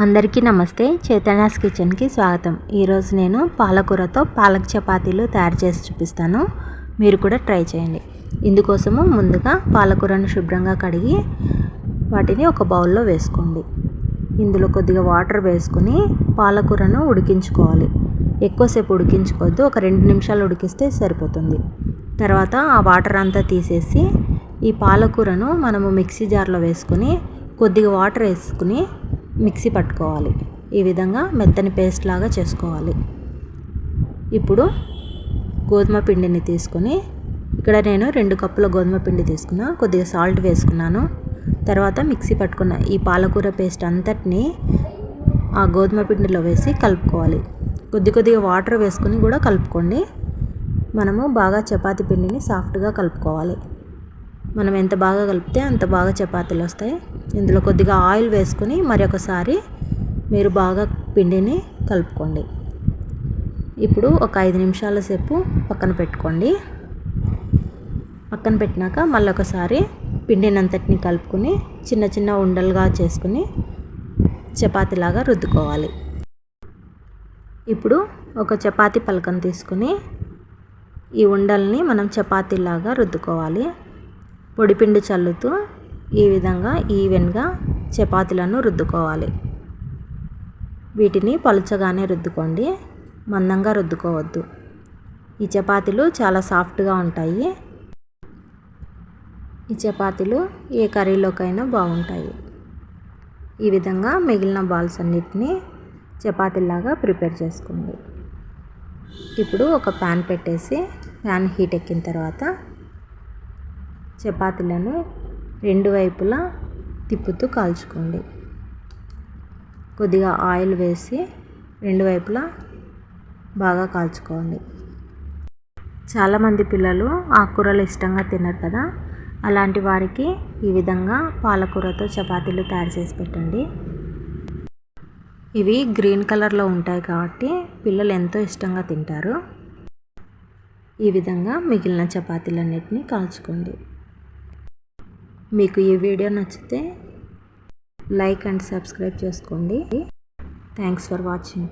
అందరికీ నమస్తే. చైతన్యాస్ కిచెన్కి స్వాగతం. ఈరోజు నేను పాలకూరతో పాలక్ చపాతీలు తయారు చేసి చూపిస్తాను. మీరు కూడా ట్రై చేయండి. ఇందుకోసము ముందుగా పాలకూరను శుభ్రంగా కడిగి వాటిని ఒక బౌల్లో వేసుకోండి. ఇందులో కొద్దిగా వాటర్ వేసుకుని పాలకూరను ఉడికించుకోవాలి. ఎక్కువసేపు ఉడికించుకోవద్దు. ఒక రెండు నిమిషాలు ఉడికిస్తే సరిపోతుంది. తర్వాత ఆ వాటర్ అంతా తీసేసి ఈ పాలకూరను మనము మిక్సీ జార్లో వేసుకుని కొద్దిగా వాటర్ వేసుకుని మిక్సీ పట్టుకోవాలి. ఈ విధంగా మెత్తని పేస్ట్ లాగా చేసుకోవాలి. ఇప్పుడు గోధుమ పిండిని తీసుకొని ఇక్కడ నేను రెండు కప్పుల గోధుమ పిండి తీసుకున్నా కొద్దిగా సాల్ట్ వేసుకున్నాను. తర్వాత మిక్సీ పట్టుకున్న ఈ పాలకూర పేస్ట్ అంతటిని ఆ గోధుమ పిండిలో వేసి కలుపుకోవాలి. కొద్ది కొద్దిగా వాటర్ వేసుకుని కూడా కలుపుకోండి. మనము బాగా చపాతి పిండిని సాఫ్ట్గా కలుపుకోవాలి. మనం ఎంత బాగా కలిపితే అంత బాగా చపాతీలు వస్తాయి. ఇందులో కొద్దిగా ఆయిల్ వేసుకొని మరొకసారి మీరు బాగా పిండిని కలుపుకోండి. ఇప్పుడు ఒక ఐదు నిమిషాల సేపు పక్కన పెట్టుకోండి. పక్కన పెట్టినాక మళ్ళీ ఒకసారి పిండిని అంతటిని కలుపుకొని చిన్న చిన్న ఉండలుగా చేసుకుని చపాతీలాగా రుద్దుకోవాలి. ఇప్పుడు ఒక చపాతీ పలకను తీసుకుని ఈ ఉండల్ని మనం చపాతీలాగా రుద్దుకోవాలి. పొడిపిండి చల్లుతూ ఈ విధంగా ఈవెన్గా చపాతీలను రుద్దుకోవాలి. వీటిని పలుచగానే రుద్దుకోండి. మందంగా రుద్దుకోవద్దు. ఈ చపాతీలు చాలా సాఫ్ట్గా ఉంటాయి. ఈ చపాతీలు ఏ కర్రీలోకైనా బాగుంటాయి. ఈ విధంగా మిగిలిన బాల్స్ అన్నిటినీ చపాతీలాగా ప్రిపేర్ చేసుకోండి. ఇప్పుడు ఒక ప్యాన్ పెట్టేసి ప్యాన్ హీట్ ఎక్కిన తర్వాత చపాతీలను రెండు వైపులా తిప్పుతూ కాల్చుకోండి. కొద్దిగా ఆయిల్ వేసి రెండు వైపులా బాగా కాల్చుకోండి. చాలామంది పిల్లలు ఆకుకూరలు ఇష్టంగా తినరు కదా అలాంటి వారికి ఈ విధంగా పాలకూరతో చపాతీలు తయారు చేసి పెట్టండి. ఇవి గ్రీన్ కలర్లో ఉంటాయి కాబట్టి పిల్లలు ఎంతో ఇష్టంగా తింటారు. ఈ విధంగా మిగిలిన చపాతీలన్నిటిని కాల్చుకోండి. మీకు ఈ వీడియో నచ్చితే లైక్ అండ్ సబ్స్క్రైబ్ చేసుకోండి. Thanks for watching